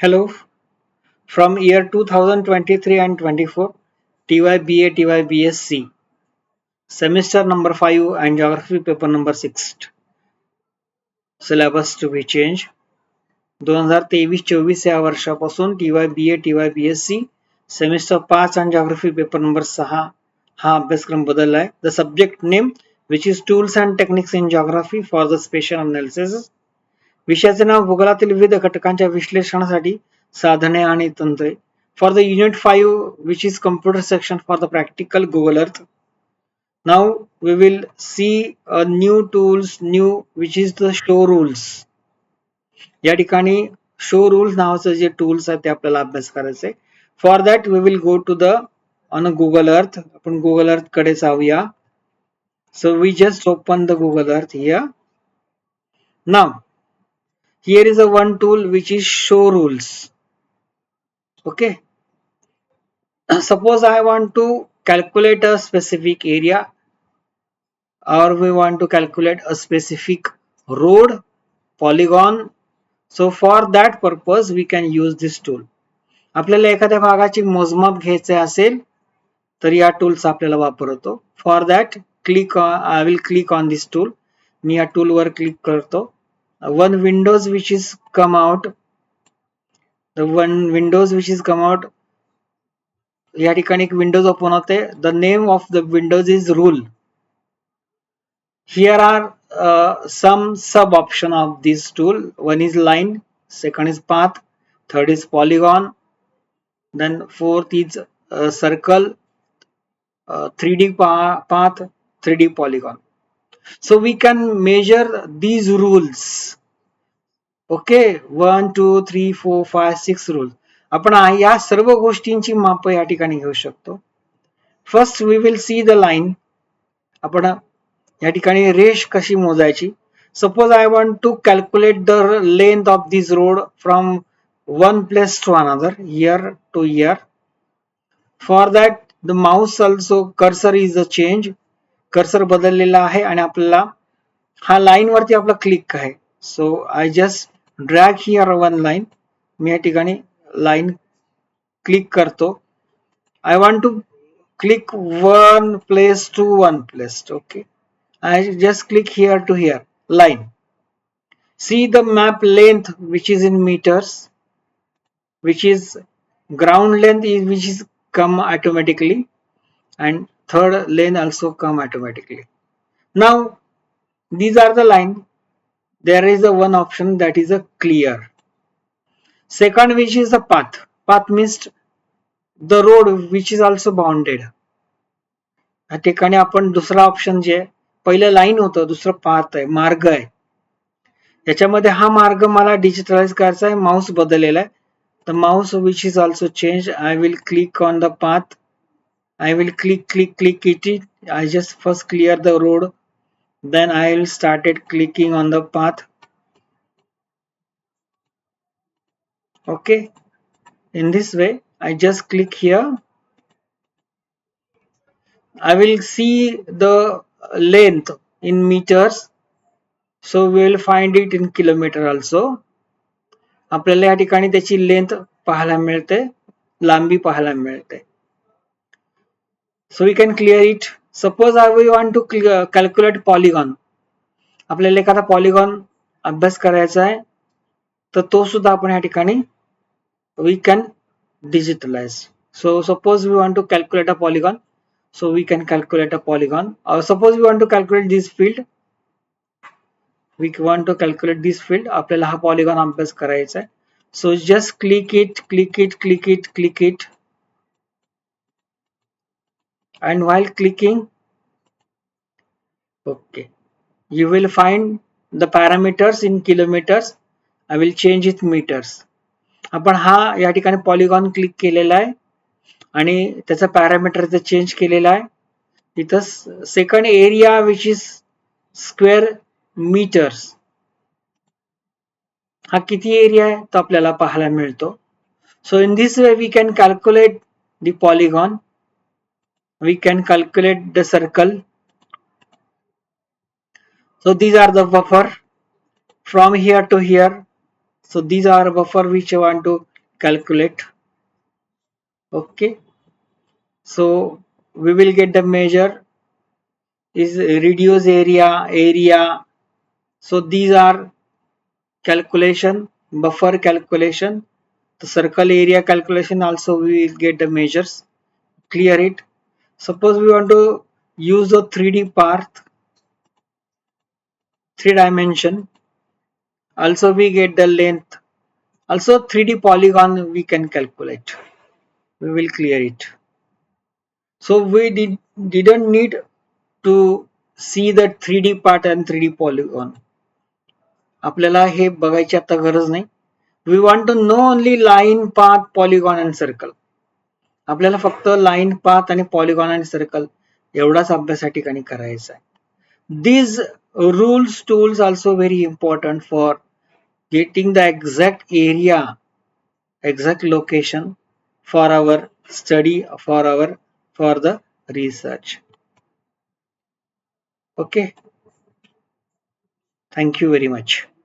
Hello, from year 2023 and 24, TYBA, TYBSc, semester number 5 and geography paper number 6. Syllabus to be changed. दोन हजार तेवीस चोवीस या वर्षापासून T Y B A T Y B S C semester पाच आणि geography paper number सहा हा अभ्यासक्रम बदलला आहे the subject name which is tools and techniques in geography for the special analysis विषयाचे नाव भूगोलातील विविध घटकांच्या विश्लेषणासाठी साधने आणि तंत्रे. For the unit five which is computer section for the practical Google Earth now we will see a new tools new which is the show rules या ठिकाणी शो रूल्स नावाचं जे टूल्स आहे ते आपल्याला अभ्यास करायचे for that we will go to the on Google Earth आपण Google अर्थकडे जाऊया. So we just open the Google Earth here now here is a one tool which is show rules okay suppose i want to calculate a specific area or we want to calculate a specific road polygon so for that purpose we can use this tool आपल्याला एखाद्या भागाची मोजमाप घ्यायचे असेल तर या tools आपल्याला वापरतो for that click I will click on this tool मी या टूल वर क्लिक करतो one windows which is come out the one windows which is come out या ठिकाणी एक विंडोज ओपन होते the name of the Windows is rule here are some सब option of this tool one is line second is path third is polygon then fourth is uh, circle uh, 3d pa- path 3d polygon so we can measure these rules okay one two three four five six rule आपण आ- या सर्व गोष्टींची माप या ठिकाणी घेऊ शकतो first we will see the line आपण या ठिकाणी रेष कशी मोजायची suppose I want to calculate the length of this road from one place to another year two year for that the mouse also cursor is a change Cursor बदललेला आहे हा line वरती आपला क्लिक आहे. So I just drag here one line me line click करतो. I want to click one place to one place okay I just click here to here line see the map length which is in meters which is ground length is, which is come automatically. And third lane also come automatically now these are the line there is a one option that is a clear second which is a path path means the road which is also bounded या ठिकाणी आपण दुसरा option जे पहिलं line होतं दुसरं path आहे मार्ग आहे याच्यामध्ये हा मार्ग मला डिजिटलाइज करायचा आहे माऊस बदललेला आहे तर mouse which is also change I will click on the path i will click click click it i just first clear the road then i will started clicking on the path okay in this way i just click here i will see the length in meters so we will find it in kilometer also आपल्याला या ठिकाणी त्याची length पाहायला मिळते लांबी पाहायला मिळते so we can clear it suppose I we want to calculate polygon आपल्याला एखादा पॉलिगॉन अभ्यास करायचा आहे तर तो सुद्धा आपण या ठिकाणी we can digitalise so suppose we want to calculate a polygon so we can calculate a polygon suppose we want to calculate this field we want to calculate this field आपल्याला हा पॉलिगॉन अभ्यास करायचा आहे so just click it click it click it click it and while clicking okay you will find the parameters in kilometers i will change it meters आपण हा या ठिकाणी polygon click केलेला आहे आणि त्याचा पॅरामीटर इथं चेंज केलेला आहे इथं second area which is square metres हा किती एरिया आहे तो आपल्याला पाहायला मिळतो so in this way we can calculate the polygon we can calculate the circle. So these are the buffer. From here to here. So these are buffer which I want to calculate. Okay. So we will get the measure is reduce area area. So these are calculation buffer calculation. The circle area calculation also we will get the measures. Clear it? suppose we want to use the 3d path three dimension also we get the length also 3d polygon we can calculate we will clear it so we did didn't need to see the 3d part and 3d polygon आपल्याला हे बघायची आता गरज नाही we want to know only line path polygon and circle आपल्याला फक्त line path polygon circle एवढाच अभ्यास या these rules tools also very important for getting the exact area exact location for our study for our for the research okay thank you very much